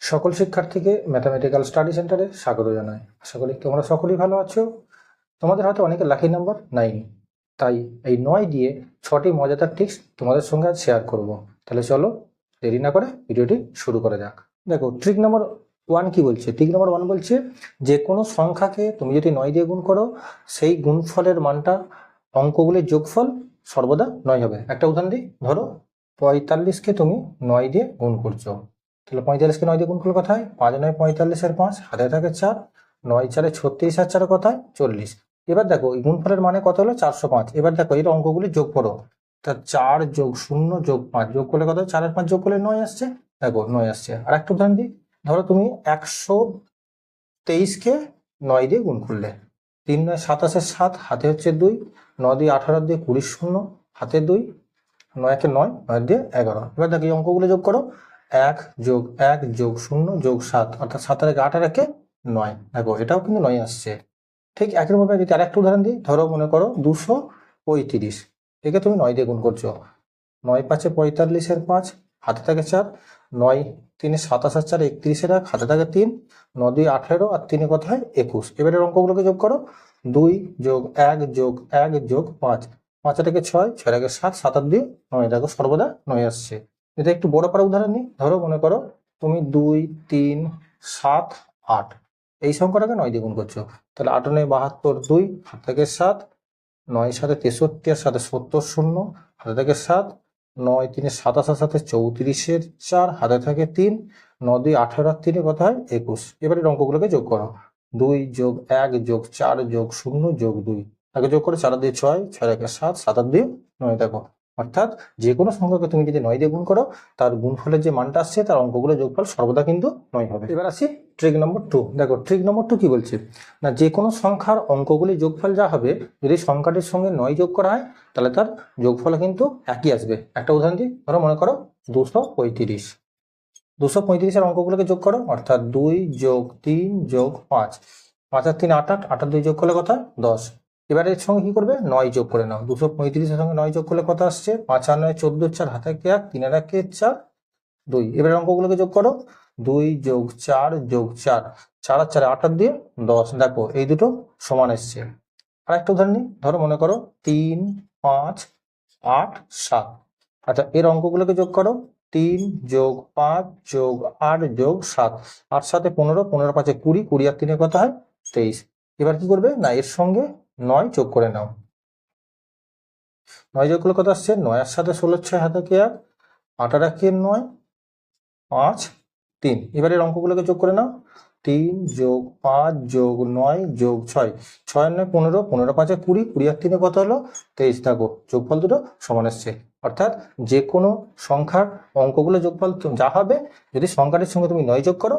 সকল শিক্ষার্থীকে mathematical study সেন্টারে স্বাগত জানাই। আশা করি তোমরা সকলেই ভালো আছো। তোমাদের হয়তো অনেকের লাকি নাম্বার নাইন তাই এই নয় দিয়ে ছটি মজাদার টিপস তোমাদের সঙ্গে আজ শেয়ার করব। তাহলে চলো দেরি না করে ভিডিওটি শুরু করে যাক। দেখো ট্রিক নাম্বার ওয়ান কি বলছে? ট্রিক নাম্বার ওয়ান বলছে যে কোনো সংখ্যাকে তুমি যদি নয় দিয়ে গুণ করো, সেই গুণফলের মানটা অঙ্কগুলির যোগফল সর্বদা নয় হবে। একটা উদাহরণ দিই, ধরো পঁয়তাল্লিশকে তুমি নয় দিয়ে গুণ করছ। তাহলে পঁয়তাল্লিশকে নয় দিয়ে গুণ করলে কথায়? পাঁচ নয় পঁয়তাল্লিশের পাঁচ হাতে থাকে চার, নয় চারে ছত্রিশ আর চার কথায়? চল্লিশ। এবার দেখো, এই গুণফলের মানে কত হলো? চারশো পাঁচ। এবার দেখো, এর অঙ্কগুলি যোগ করো। তা চার যোগ শূন্য যোগ পাঁচ, যোগ করলে কত? চার আর পাঁচ যোগ করলে নয় আসছে। দেখো, নয় আসছে। আর একটা উদাহরণ দিই। ধরো তুমি একশো তেইশকে নয় দিয়ে গুণ করলে। তিন নয় সাতাশের সাত, হাতে হচ্ছে দুই। নয় দিয়ে আঠারো দিয়ে কুড়ি শূন্য, হাতে দুই। নয় একে নয় নয় দিয়ে এগারো। এবার দেখো, এই অঙ্কগুলো যোগ করো। এক যোগ এক যোগ শূন্য যোগ সাত, অর্থাৎ সাত আর একে আট আর একে নয়। দেখো, এটাও কিন্তু নয় আসছে। ঠিক একই ভাবে যদি আরেকটা উদাহরণ দিই, ধরো মনে করো দুশো পঁয়ত্রিশ। একে তুমি নয় দিয়ে গুণ করছ। নয় পাঁচে পঁয়তাল্লিশের পাঁচ, হাতে থাকে চার। নয় তিনে সাতাশ আর চার একত্রিশের এক, হাতে থাকে তিন। নয় দুই আঠেরো আর তিনে কথায় একুশ। এবারের অঙ্কগুলোকে যোগ করো। দুই যোগ এক যোগ এক যোগ পাঁচ। পাঁচ থেকে ছয় ছয় থেকে সাত সাত আর দুই, নয়। দেখো সর্বদা নয় আসছে। এটা একটু বড় পারা উদাহরণ নিই। ধরো, মনে করো তুমি দুই, তিন, সাত, আট। এই সংখ্যাটাকে নয় দিয়ে গুণ করছ। তাহলে আট নয় বাহাত্তর দুই হাত থেকে সাত, নয় সাথে তেষট্টি আর সাথে সত্তর শূন্য হাতে থেকে সাত, নয় তিনে সাতাশ আর সাথে চৌত্রিশের চার হাতে থাকে তিন, নয় দুই আঠেরো আর তিনে কথা হয় একুশ। এবারে অঙ্কগুলোকে যোগ করো। দুই যোগ এক যোগ চার যোগ শূন্য যোগ দুই। তাকে যোগ করে চার দিয়ে ছয় ছয় একে সাত সাত আর দিয়ে নয়। দেখো অর্থাৎ যে কোনো সংখ্যাকে তুমি যদি নয় দিয়ে গুণ করো, তার গুণফলের যে মানটা আসছে, তার অঙ্কগুলো যোগফল সর্বদা কিন্তু নয় হবে। এবার আসি ট্রিক নম্বর টু দেখো ট্রিক নম্বর টু কি বলছে? না, যে কোনো সংখ্যার অঙ্কগুলি যোগফল যা হবে, যদি সংখ্যাটির সঙ্গে নয় যোগ করা হয়, তাহলে তার যোগফল কিন্তু একই আসবে। একটা উদাহরণ দিই, ধরো মনে করো দুশো পঁয়ত্রিশ। দুশো পঁয়ত্রিশের অঙ্কগুলোকে যোগ করো, অর্থাৎ দুই যোগ তিন যোগ পাঁচ। পাঁচ আর তিন আট আট আট আর দুই যোগ করলে কথা দশ। এবারে এর সঙ্গে কি করবে? নয় যোগ করে নাও। দুশো পঁয়ত্রিশের সঙ্গে নয় যোগ করলে কত আসছে? পাঁচ আর নয়, চোদ্দ, চার হাতে কে এক, তিন আর একে, চার, দুই। এবারে অঙ্কগুলোকে যোগ করো। দুই যোগ চার যোগ চার। চার আর চারে আট আর দিয়ে দশ। দেখো, এই দুটো সমান এসছে। আর একটা উদাহরণ নিই। ধরো, মনে করো, তিন, পাঁচ, আট, সাত। আচ্ছা এর অঙ্কগুলোকে যোগ করো। তিন যোগ পাঁচ যোগ আট যোগ সাত। আট সাথে পনেরো পনেরো, পাঁচে কুড়ি কুড়ি আর তিনের কথা হয়? তেইশ। এবার কি করবে? না, এর সঙ্গে নয় যোগ করে নাও। নয় যোগ করলে কত আসছে? নয়ের সাথে ষোলো ছয় হাতে কে এক? আট আর একে নয়, পাঁচ, তিন। এবার অঙ্কগুলোকে যোগ করে নাও। তিন যোগ পাঁচ যোগ নয় যোগ ছয়। ছয় নয় পনেরো পনেরো পাঁচে কুড়ি কুড়ি আর তিনে কত হলো? তেইশ। থাকো যোগফল দুটো সমান এসছে। অর্থাৎ যে কোনো সংখ্যার অঙ্কগুলো যোগফল যা হবে, যদি সংখ্যাটির সঙ্গে তুমি নয় যোগ করো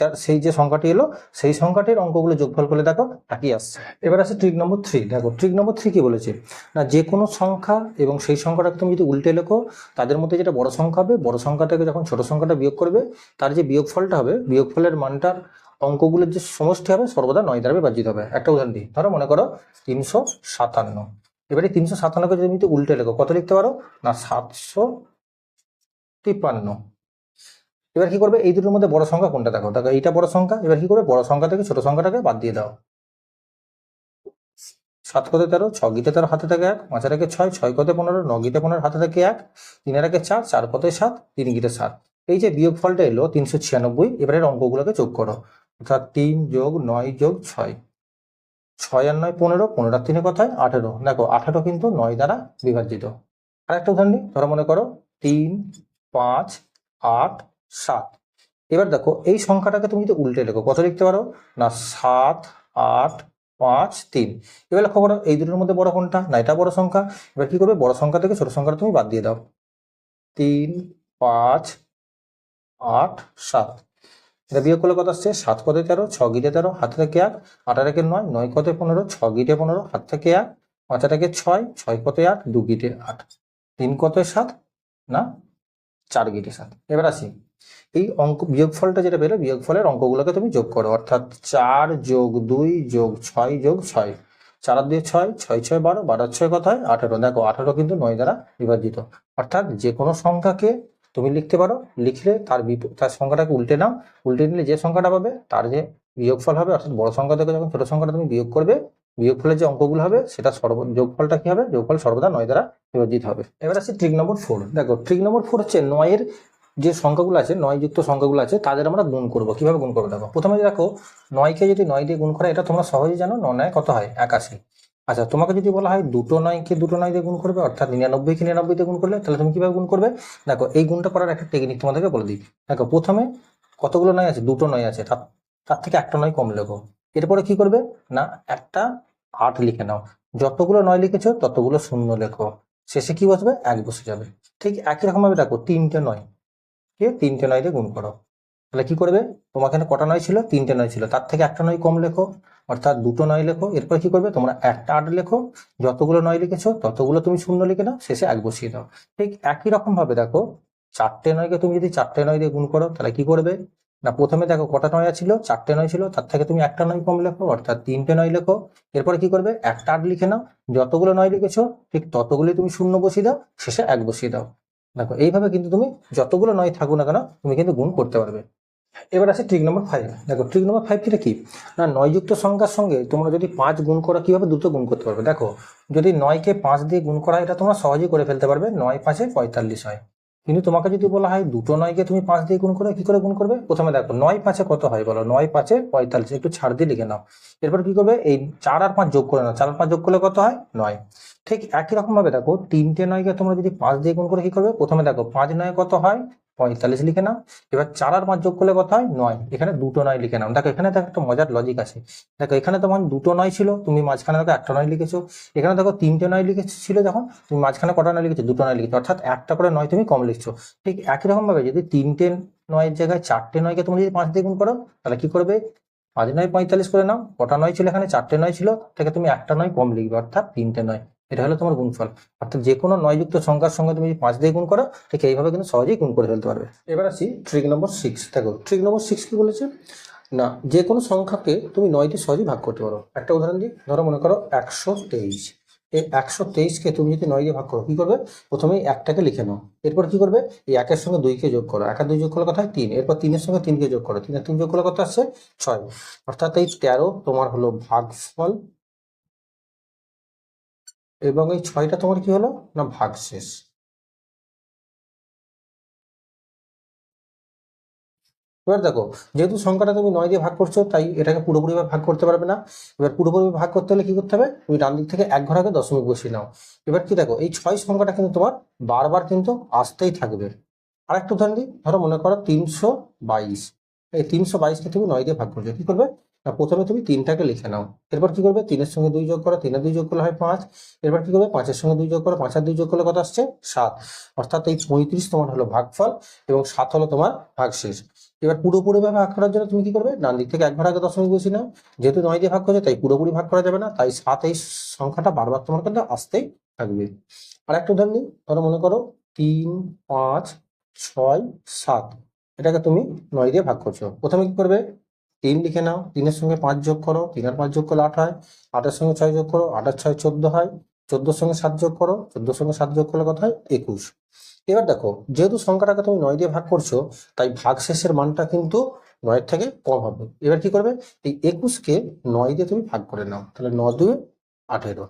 তার সেই যে সংখ্যাটি এলো, সেই সংখ্যাটির অঙ্কগুলো যোগফল করে দেখো একই আসছে। এবার আছে ট্রিক নম্বর থ্রি দেখো ট্রিক নম্বর থ্রি কি বলেছে? না, যে কোনো সংখ্যা এবং সেই সংখ্যাটাকে তুমি যদি উল্টে লেখো, তাদের মধ্যে যেটা বড় সংখ্যা হবে, বড় সংখ্যাটাকে যখন ছোট সংখ্যাটা বিয়োগ করবে, তার যে বিয়োগফলটা হবে, বিয়োগফলের মানটার অঙ্কগুলোর যে সমষ্টি হবে, সর্বদা নয় দ্বারা বিভাজিত হবে। একটা উদাহরণ দিই। ধরো, মনে করো তিনশো সাতান্ন। এবারে তিনশো সাতান্নকে যদি তুমি উল্টে লেখো, কত লিখতে পারো? না, সাতশো তিপ্পান্ন এবার কি করবে? এই দুটোর মধ্যে বড় সংখ্যা কোনটা? দেখো দেখো, এইটা বড় সংখ্যা, এবার কি করবে? বড় সংখ্যা থেকে ছোট সংখ্যাটাকে বাদ দিয়ে দাও। সাত কতে তেরো, ছ গিতে তেরো, হাতে থাকে এক, পাঁচ একে ছয় ছয় কতে পনেরো, ন গিতে পনেরো, হাতে থাকে এক তিনের একে চার চার কতে সাত, তিন গিতে সাত। এই যে বিয়োগ ফলটা এলো তিনশো ছিয়ানব্বই, এবারের অঙ্কগুলোকে যোগ করো। অর্থাৎ তিন যোগ নয় যোগ ছয়। ছয় আর নয় পনেরো পনেরো আর তিনে কথায় আঠেরো। দেখো, আঠেরো কিন্তু নয় দ্বারা বিভাজিত। আর একটা উদাহরণ নিই ধরো মনে করো, তিন, পাঁচ, আট সাত। এবার দেখো, এই সংখ্যাটাকে তুমি যদি উল্টে লেখো, কত লিখতে পারো? না, সাত, আট, পাঁচ, তিন। এবার লক্ষ্য করো, এই দুটোর মধ্যে বড় কোনটা? না, এটা বড় সংখ্যা। এবার কি করবে? বড় সংখ্যা থেকে ছোট সংখ্যাটা তুমি বাদ দিয়ে দাও। তিন, পাঁচ, আট, সাত। এটা বিয়োগ করলে কত আসছে? সাত কতে তেরো, ছ গিটে তেরো, হাত থেকে এক একে নয় নয় কতে পনেরো, ছ গিটে পনেরো, হাত থেকে এক, পাঁচ একে ছয় ছয় কতে আট, দু গিটে আট। তিন কতে সাত, না, চার গিটে সাত। এবার আসি। এই অঙ্ক, বিয়োগফলটা যেটা বেরো বিয়োগফলের অঙ্কগুলোকে তুমি যোগ করো। অর্থাৎ চার যোগ দুই যোগ ছয় যোগ ছয়। চার দিয়ে ছয় ছয় ছয় বারো বারো ছয় কথায়? আঠারো। দেখো, আঠারো কিন্তু নয় দ্বারা বিভাজিত। অর্থাৎ যে কোনো সংখ্যাকে তুমি লিখতে পারো, লিখলে তার তার সংখ্যাটাকে উল্টে নাও। উল্টে নিলে যে সংখ্যাটা পাবে, তার যে বিয়োগফল হবে, অর্থাৎ বড় সংখ্যা থেকে যখন ছোট সংখ্যাটা তুমি বিয়োগ করবে, বিয়োগফলের যে অঙ্কগুলো হবে, সেটা সর্ব, যোগফলটা কি হবে? যোগফল সর্বদা নয় দ্বারা বিভাজিত হবে। এবার আসি ট্রিক নম্বর ফোর দেখো ট্রিক নম্বর ফোর হচ্ছে নয়ের যে সংখ্যাগুলো আছে, নয় যুক্ত সংখ্যাগুলো আছে, তাদের আমরা গুণ করব। কীভাবে গুণ করব? দেখো, প্রথমে দেখো, নয়কে যদি নয় দিয়ে গুণ করে এটা তোমরা সহজেই জানো, ন নয় কত হয়? একাশি আচ্ছা তোমাকে যদি বলা হয় দুটো নয়কে দুটো নয় দিয়ে গুণ করবে, অর্থাৎ নিরানব্বইকে নিরানব্বই দিয়ে গুণ করলে, তাহলে তুমি কীভাবে গুণ করবে? দেখো, এই গুণটা করার একটা টেকনিক তোমাদেরকে বলে দিই। দেখো, প্রথমে কতগুলো নয় আছে? দুটো নয় আছে। তার থেকে একটা নয় কম লেখো। এরপরে কি করবে? না, একটা আট লিখে নাও। যতগুলো নয় লিখেছো, ততগুলো শূন্য লেখো। শেষে কি বসবে? এক বসে যাবে। ঠিক একই রকম ভাবে দেখো, তিনটে নয়। কে তিনটে নয় দিয়ে গুণ করো। তাহলে কি করবে? তোমার এখানে কটা নয় ছিল? তিনটে নয় ছিল। তার থেকে একটা নয় কম লেখো। অর্থাৎ দুটো নয় লেখো। এরপর কি করবে? তোমরা একটা আট লেখো। যতগুলো নয় লিখেছো, ততগুলো তুমি শূন্য লিখে দাও শেষে এক বসিয়ে দাও ঠিক একই রকম ভাবে দেখো, চারটে নয়কে তুমি যদি চারটে নয় দিয়ে গুণ করো, তাহলে কি করবে? না, প্রথমে দেখো কটা নয় ছিল? চারটে নয় ছিল? তার থেকে তুমি একটা নয় কম লেখো। অর্থাৎ তিনটে নয় লেখো। এরপরে কি করবে? একটা আট লিখে নাও। যতগুলো নয় লিখেছো, ঠিক ততগুলি তুমি শূন্য বসিয়ে দাও। শেষে এক বসিয়ে দাও। দেখো, এইভাবে কিন্তু তুমি যতগুলো নয় থাকো না কেন, তুমি কিন্তু গুণ করতে পারবে। এবার আছে ট্রিক নম্বর ফাইভ দেখো ট্রিক নম্বর ফাইভ যেটা কি? না, নয়যুক্ত সংখ্যার সঙ্গে তোমরা যদি পাঁচ গুণ করা, কীভাবে দ্রুত গুণ করতে পারবে? দেখো, যদি নয়কে পাঁচ দিয়ে গুণ করা এটা তোমরা সহজেই করে ফেলতে পারবে। নয় পাঁচে পঁয়তাল্লিশ হয়। কিন্তু তোমাকে যদি বলা হয় দুটো নয়কে তুমি পাঁচ দিয়ে গুণ করে, কি করে গুণ করবে? প্রথমে দেখো, নয় পাঁচে কত হয় বলো? নয় পাঁচে পঁয়তাল্লিশ, একটু ছাড় দিয়ে লিখে নাও। এরপর কি করবে? এই চার আর পাঁচ যোগ করে নাও। চার আর পাঁচ যোগ করলে কত হয়? নয়। ঠিক একই রকম ভাবে দেখো, তিনটে নয়কে তোমরা যদি পাঁচ দিয়ে গুণ করে কি করবে? প্রথমে দেখো, পাঁচ নয় কত হয়? পঁয়তাল্লিশ লিখে নাও। এবার চার আর পাঁচ যোগ করলে কত হয়? নয়। এখানে দুটো নয় লিখে নাও। দেখো, এখানে দেখো একটা মজার লজিক আছে। দেখো, এখানে তোমার দুটো নয় ছিল। তুমি মাঝখানে দেখো একটা নয় লিখেছো। এখানে দেখো তিনটে নয় লিখেছিল যখন, তুমি মাঝখানে কটা নয় লিখেছো? দুটো নয় লিখেছো। অর্থাৎ একটা করে নয় তুমি কম লিখছো। ঠিক একই রকম ভাবে যদি তিনটে নয়ের জায়গায় চারটে নয়কে তুমি যদি পাঁচ দিয়ে গুণ করো, তাহলে কি করবে? পাঁচ নয় পঁয়তাল্লিশ করে নাও। কটা নয় ছিল এখানে? চারটে নয় ছিল। থেকে তুমি একটা নয় কম লিখবে, অর্থাৎ তিনটে নয়। এটা হলো তোমার গুণফল। অর্থাৎ যে কোনো নয়যুক্ত সংখ্যার সঙ্গে তুমি যদি পাঁচ দিয়ে গুণ করো, ঠিক এইভাবে কিন্তু সহজেই গুণ করে ফেলতে পারবে। এবার আসি ট্রিক নম্বর সিক্স দেখো ট্রিক নম্বর সিক্স কি বলেছে? না যে কোনো সংখ্যাকে তুমি নয় দিয়ে সহজেই ভাগ করতে পারো। একটা উদাহরণ দিই, ধরো মনে করো একশো তেইশ। এই একশো তেইশকে তুমি যদি নয় দিয়ে ভাগ করো, কী করবে? প্রথমে একটাকে লিখে নাও। এরপর কি করবে? এই একের সঙ্গে দুইকে যোগ করো। একের দুই যোগ করলে কথা হয়? তিন। এরপর তিনের সঙ্গে তিনকে যোগ করো। তিনের তিন যোগ করলে কথা আসছে? ছয়। অর্থাৎ এই তেরো তোমার হলো ভাগফল। এবং এই ছয়টা তোমার কি হলো? না ভাগশেষ এবার দেখো, যেহেতু সংখ্যাটা তুমি নয় দিয়ে ভাগ করছ, তাই এটাকে পুরোপুরি ভাগ করতে পারবে না। এবার পুরোপুরি ভাগ করতে হলে কি করতে হবে? তুমি ডান দিক থেকে এক ঘর আগে দশমিক বসিয়ে নাও। এবার কি দেখো, এই ছয় সংখ্যাটা কিন্তু তোমার বারবার কিন্তু আসতেই থাকবে। আরেকটু উদাহরণ দিই, ধরো মনে করো তিনশো বাইশ। এই তিনশো বাইশকে তুমি নয় দিয়ে ভাগ করছ, কি করবে? প্রথমে তুমি তিনটাকে লিখে নাও। এরপর কি করবে? তিনের সঙ্গে দুই যোগ করো, তিনের দুই যোগ করলে হয় পাঁচ। এরপর কি করবে? পাঁচের সঙ্গে দুই যোগ করো পাঁচের দুই যোগ করলে কত আসছে? সাত। অর্থাৎ এই পঁয়ত্রিশ তোমার হলো ভাগফল এবং সাত হলো তোমার ভাগশেষ। এবার পুরোপুরি ভাবে ভাগ করার জন্য তুমি কি করবে? ডান দিক থেকে একবার আগে দশমিক বসিয়ে নাও। যেহেতু নয় দিয়ে ভাগ করছে, তাই পুরোপুরি ভাগ করা যাবে না। তাই সাত এই সংখ্যাটা বারবার তোমার কিন্তু আসতেই থাকবে। আর একটা উদাহরণ দিই ধরো মনে করো তিন, পাঁচ, ছয়, সাত। এটাকে তুমি নয় দিয়ে ভাগ করছ। প্রথমে কি করবে? তিন লিখে নাও। তিনের সঙ্গে পাঁচ যোগ করো তিন আর পাঁচ যোগ করলে আট হয়। আটের সঙ্গে ছয় যোগ করো আট আর ছয় চোদ্দ হয়। চোদ্দোর সঙ্গে সাত যোগ করো, চোদ্দোর সঙ্গে সাত যোগ করলে কত হয়? একুশ। এবার দেখো, যেহেতু সংখ্যাটাকে তুমি নয় দিয়ে ভাগ করছ, তাই ভাগ শেষের মানটা কিন্তু নয়ের থেকে কম হবে। এবার কি করবে? এই একুশকে নয় দিয়ে তুমি ভাগ করে নাও। তাহলে ন দুই আঠেরো।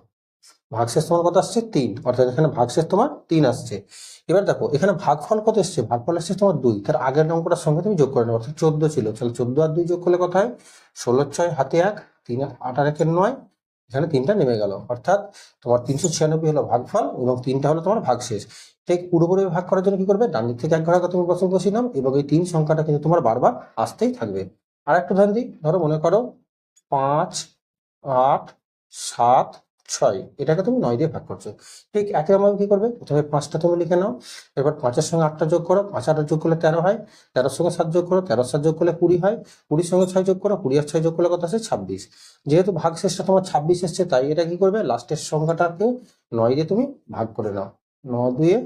ভাগশেষ তোমার কত আসছে? তিন। অর্থাৎ এখানে ভাগশেষ তোমার তিন আসছে। এবার দেখো, এখানে ভাগফল কত এসছে? ভাগফল আসছে তোমার দুই। তার আগের অঙ্কটার সঙ্গে তুমি যোগ করে নেব অর্থাৎ চোদ্দ ছিল। তাহলে চোদ্দ আর দুই যোগ করলে কত হয়? ষোলো ছয় হাতে এক, তিন আট আর একের নয়। এখানে তিনটা নেমে গেল। অর্থাৎ তোমার তিনশো ছিয়ানব্বই হলো ভাগফল এবং তিনটা হলো তোমার ভাগশেষ। ঠিক পুরোপুরি ভাগ করার জন্য কি করবে? ডান দিক থেকে এক ঘর তুমি বসিয়ে নাও এবং এই তিন সংখ্যাটা কিন্তু তোমার বারবার আসতেই থাকবে। আর একটা দিই ধরো, মনে করো, পাঁচ, আট, সাত ছয়, এটাকে তুমি নয় দিয়ে ভাগ করছ। ঠিক একই রকম কি করবে? প্রথমে পাঁচটা তুমি লিখে নাও। এবার পাঁচের সঙ্গে আটটা যোগ করো। পাঁচ আটটা যোগ করলে তেরো হয়। তেরোর সঙ্গে সাত যোগ করো। তেরো সাত যোগ করলে কুড়ি হয়। কুড়ির সঙ্গে ছয় যোগ করো। কুড়ি আর ছয় যোগ করলে কত আছে ছাব্বিশ। যেহেতু ভাগ শেষটা তোমার ছাব্বিশ এসছে, তাই এটা কি করবে? লাস্টের সংখ্যাটাকে নয় দিয়ে তুমি ভাগ করে নাও। ন দুয়ে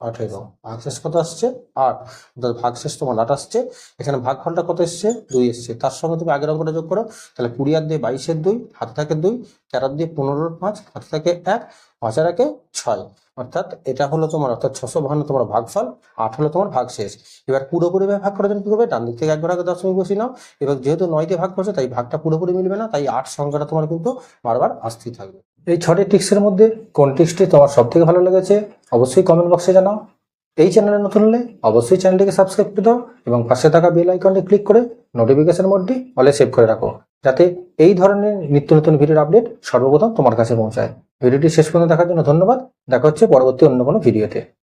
আঠেরো ভাগশেষ কত আসছে? আট। অর্থাৎ ভাগশেষ তোমার আট আসছে। এখানে ভাগফলটা কত এসছে? দুই এসছে। তার সঙ্গে তুমি আগের অঙ্কটা যোগ করো। তাহলে কুড়ি আর দিয়ে বাইশের দুই, হাতে থাকে দুই। তেরো দিয়ে পনেরোর পাঁচ হাতে থাকে এক পাঁচ একে ছয়। অর্থাৎ এটা হলো তোমার, অর্থাৎ ছশো বাহান্ন তোমার ভাগফল, আট হলো তোমার ভাগ শেষ এবার পুরোপুরি ভাগ করার জন্য কি করবে? ডান দিক থেকে একবার আগে দশমিক বসিয়ে নাও। এবার যেহেতু নয় ভাগ করছে, তাই ভাগটা পুরোপুরি মিলবে না, তাই আট সংখ্যাটা তোমার কিন্তু বারবার আসতেই থাকবে। এই ছটি টিক্সের মধ্যে কোন টিক্সটি তোমার সব থেকে ভালো লেগেছে, অবশ্যই কমেন্ট বক্সে জানাও। এই চ্যানেলে নতুন হলে অবশ্যই চ্যানেলটিকে সাবস্ক্রাইব করে দাও এবং পাশে থাকা বেল আইকনটি ক্লিক করে নোটিফিকেশন মোডটি অলে সেভ করে রাখো। যাতে এই ধরনের নিত্য নতুন ভিডিওর আপডেট সর্বপ্রথম তোমার কাছে পৌঁছায়। ভিডিওটি শেষ পর্যন্ত দেখার জন্য ধন্যবাদ। দেখা হচ্ছে পরবর্তী অন্য কোনো ভিডিওতে।